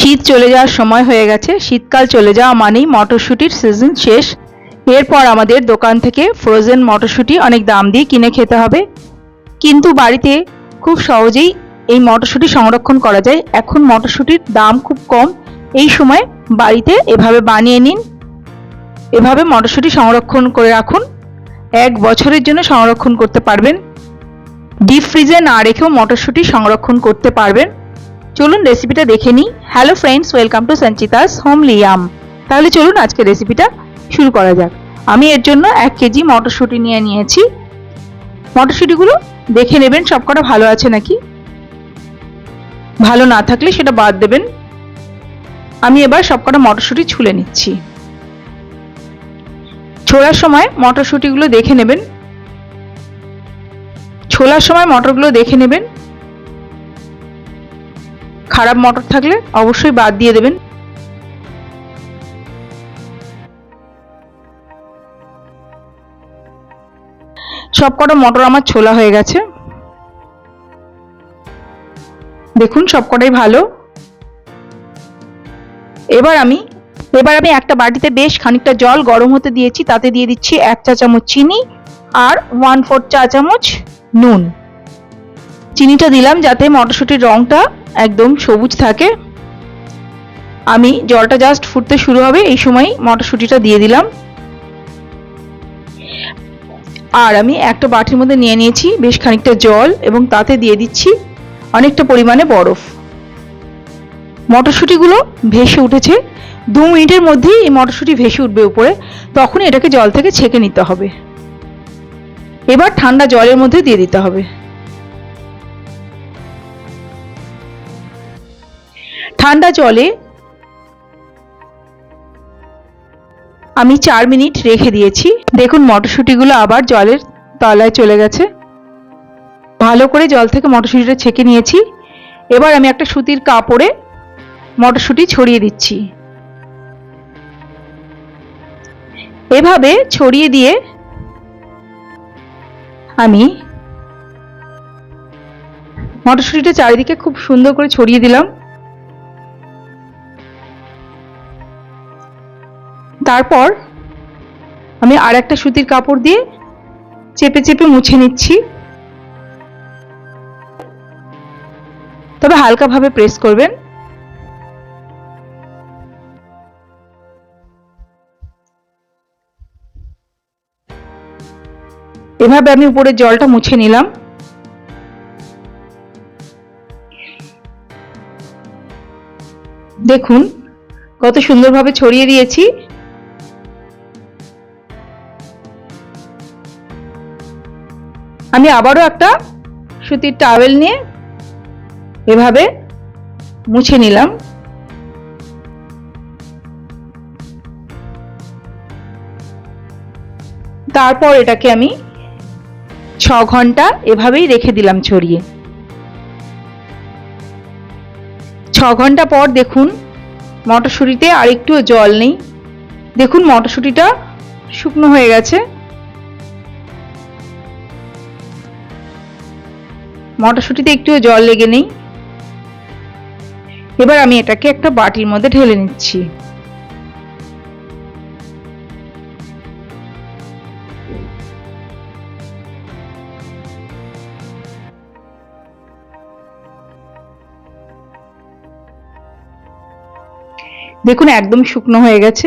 শীত চলে যাওয়ার সময় হয়ে গেছে। শীতকাল চলে যাওয়া মানেই মটরশুঁটির সিজন শেষ। এরপর আমাদের দোকান থেকে ফ্রোজেন মটরশুঁটি অনেক দাম দিয়ে কিনে খেতে হবে। কিন্তু বাড়িতে খুব সহজেই এই মটরশুঁটি সংরক্ষণ করা যায়। এখন মটরশুঁটির দাম খুব কম। এই সময় বাড়িতে এভাবে বানিয়ে নিন। এভাবে মটরশুঁটি সংরক্ষণ করে রাখুন। এক বছরের জন্য সংরক্ষণ করতে পারবেন। ডিপ ফ্রিজে না রেখেও মটরশুঁটি সংরক্ষণ করতে পারবেন। চলুন রেসিপিটা দেখে নিই। Hello friends welcome to Sanchita's homely yum তাহলে চলুন আজকে রেসিপিটা শুরু করা যাক। আমি এর জন্য এক কেজি মটরশুঁটি নিয়ে নিয়েছি। মটরশুঁটিগুলো দেখে নেবেন সবকটা ভালো আছে নাকি। ভালো না থাকলে সেটা বাদ দেবেন। আমি এবার সবকটা মটরশুঁটি ছুলে নিচ্ছি। ছোলার সময় মটরশুঁটিগুলো দেখে নেবেন। ছোলার সময় মটরগুলো দেখে নেবেন। খারাপ মটর থাকলে অবশ্যই বাদ দিয়ে দেবেন। সবকটা মটর আমার ছোলা হয়ে গেছে। দেখুন, সবকটাই ভালো। এবার আমি এবার আমি একটা বাটিতে বেশ খানিকটা জল গরম হতে দিয়েছি, তাতে দিয়ে দিচ্ছি এক চা চামচ চিনি আর ওয়ান ফোর চা চামচ নুন। চিনিটা দিলাম যাতে মটরশুঁটির রঙটা একদম সবুজ থাকে। আমি জলটা জাস্ট ফুটতে শুরু হবে, এই সময় মটরশুঁটিটা দিয়ে দিলাম। আর আমি একটা বাটির মধ্যে নিয়ে নিয়েছি বেশ খানিকটা জল এবং তাতে দিয়ে দিচ্ছি অনেকটা পরিমাণে বরফ। মটরশুঁটিগুলো ভেসে উঠেছে। দু মিনিটের মধ্যেই এই মটরশুঁটি ভেসে উঠবে উপরে, তখনই এটাকে জল থেকে ছেঁকে নিতে হবে। এবার ঠান্ডা জলের মধ্যে দিয়ে দিতে হবে। ঠান্ডা জলে আমি চার মিনিট রেখে দিয়েছি। দেখুন, মটরশুঁটিগুলো আবার জলের তলায় চলে গেছে। ভালো করে জল থেকে মটরশুঁটিটা ছেঁকে নিয়েছি। এবার আমি একটা সুতির কাপড়ে মটরশুঁটি ছড়িয়ে দিচ্ছি। এভাবে ছড়িয়ে দিয়ে আমি মটরশুঁটিটা চারিদিকে খুব সুন্দর করে ছড়িয়ে দিলাম। তারপর আমি আর একটা সুতির কাপড় দিয়ে চেপে চেপে মুছে নিচ্ছি। তবে হালকাভাবে প্রেস করবেন। এভাবে আমি উপরে জলটা মুছে নিলাম। দেখুন, কত সুন্দরভাবে ছড়িয়ে দিয়েছি। আমি আবারও একটা সুতির টাওয়েল নিয়ে এভাবে মুছে নিলাম। তারপর এটাকে আমি ছ ঘণ্টা এভাবেই রেখে দিলাম ছড়িয়ে। ছ ঘণ্টা পর দেখুন মটরশুঁটিতে আর একটু জল নেই। দেখুন মটরশুঁটিটা শুকনো হয়ে গেছে। মটরশুঁটিতে একটু জল লেগে নেই। এবার আমি এটাকে একটা বাটির মধ্যে ঢেলে নিচ্ছি। দেখুন, একদম শুকনো হয়ে গেছে।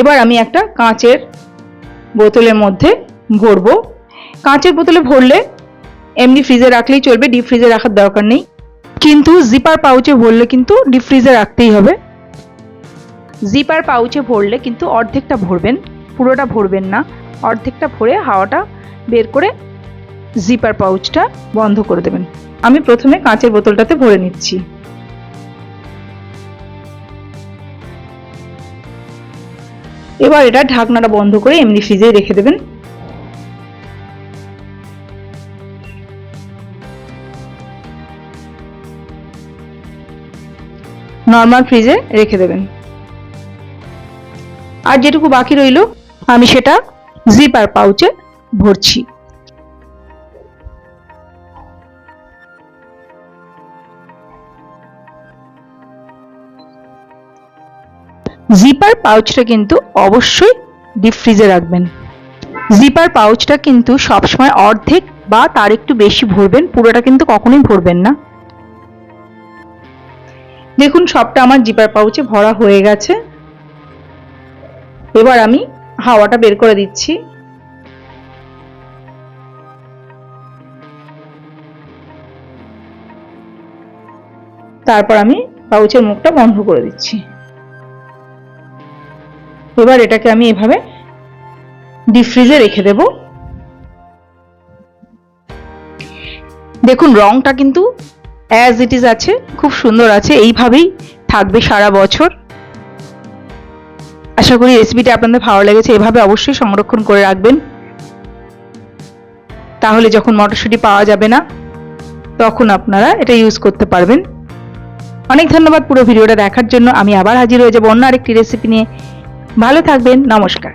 এবার আমি একটা কাঁচের বোতলের মধ্যে ভরবো। কাঁচের বোতলে ভরলে এমনি ফ্রিজে রাখলেই চলবে ডিপ ফ্রিজে রাখার দরকার নেই। কিন্তু জিপার পাউচে ভরলে কিন্তু ডিপ ফ্রিজে রাখতেই হবে। জিপার পাউচে ভরলে কিন্তু অর্ধেকটা ভরবেন, পুরোটা ভরবেন না। অর্ধেকটা ভরে হাওয়াটা বের করে জিপার পাউচটা বন্ধ করে দেবেন। আমি প্রথমে কাঁচের বোতলটাতে ভরে নিচ্ছি। এবার এটা ঢাকনাটা বন্ধ করে এমনি ফ্রিজে রেখে দেবেন। নর্মাল ফ্রিজে রেখে দেবেন। আর যেটুকু বাকি রইল, আমি সেটা জিপার পাউচে ভরছি। জিপার পাউচটা কিন্তু অবশ্যই ডিপ ফ্রিজে রাখবেন। জিপার পাউচটা কিন্তু সবসময় অর্ধেক বা তার একটু বেশি ভরবেন, পুরোটা কিন্তু কখনোই ভরবেন না। দেখুন, সবটা আমার জিপার পাউচে ভরা হয়ে গেছে। এবার আমি হাওয়াটা বের করে দিচ্ছি। তারপর আমি পাউচের মুখটা বন্ধ করে দিচ্ছি। এবার এটাকে আমি এভাবে ডিপ ফ্রিজে রেখে দেব। দেখুন, রংটা কিন্তু অ্যাজ ইট ইজ আছে, খুব সুন্দর আছে, এইভাবেই থাকবে সারা বছর। আশা করি রেসিপিটা আপনাদের ভালো লেগেছে, এভাবে অবশ্যই সংরক্ষণ করে রাখবেন। তাহলে যখন মটরশুঁটি পাওয়া যাবে না, তখন আপনারা এটা ইউজ করতে পারবেন। অনেক ধন্যবাদ পুরো ভিডিওটা দেখার জন্য। আমি আবার হাজির হয়ে যাব অন্য আরেকটি রেসিপি নিয়ে। ভালো থাকবেন, নমস্কার।